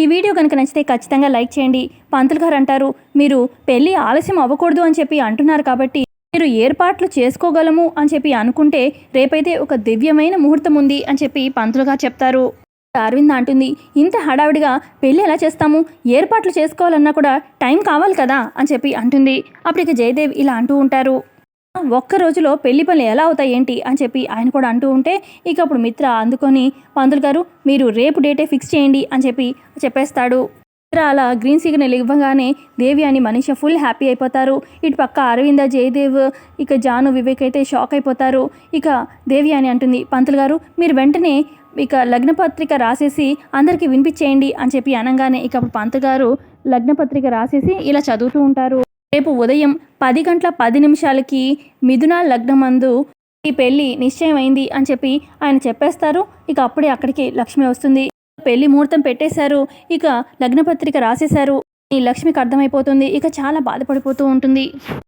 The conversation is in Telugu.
ఈ వీడియో కనుక నచ్చితే ఖచ్చితంగా లైక్ చేయండి. పంతులు గారు అంటారు మీరు పెళ్ళి ఆలస్యం అవ్వకూడదు అని చెప్పి అంటున్నారు కాబట్టి మీరు ఏర్పాట్లు చేసుకోగలము అని చెప్పి అనుకుంటే రేపైతే ఒక దివ్యమైన ముహూర్తం ఉంది అని చెప్పి పంతులు గారు చెప్తారు. అరవింద్ అంటుంది ఇంత హడావిడిగా పెళ్ళి ఎలా చేస్తాము? ఏర్పాట్లు చేసుకోవాలన్నా కూడా టైం కావాలి కదా అని చెప్పి అంటుంది. అప్పుడు ఇక జయదేవ్ ఇలా అంటూ ఉంటారు. ఒక్క రోజులో పెళ్ళి పనులు ఎలా అవుతాయి ఏంటి? అని చెప్పి ఆయన కూడా అంటూ ఉంటే ఇక అప్పుడు మిత్ర అందుకొని పంతులు గారు మీరు రేపు డేటే ఫిక్స్ చేయండి అని చెప్పి చెప్పేస్తాడు. మిత్ర అలా గ్రీన్ సిగ్నల్ ఇవ్వగానే దేవి అని మనిషి ఫుల్ హ్యాపీ అయిపోతారు. ఇటు పక్క అరవింద జయదేవ్ ఇక జాను వివేక్ అయితే షాక్ అయిపోతారు. ఇక దేవి అని అంటుంది పంతులు గారు మీరు వెంటనే ఇక లగ్నపత్రిక రాసేసి అందరికీ వినిపించేయండి అని చెప్పి అనగానే ఇక అప్పుడు పంతులు గారు లగ్నపత్రిక రాసేసి ఇలా చదువుతూ ఉంటారు. రేపు ఉదయం పది గంటల పది నిమిషాలకి మిథున లగ్నమందు ఈ పెళ్ళి నిశ్చయమైంది అని చెప్పి ఆయన చెప్పేస్తారు. ఇక అప్పుడే అక్కడికి లక్ష్మి వస్తుంది. పెళ్ళి ముహూర్తం పెట్టేశారు. ఇక లగ్నపత్రిక రాసేశారు. ఈ లక్ష్మికి అర్థమైపోతుంది. ఇక చాలా బాధపడిపోతూ ఉంటుంది.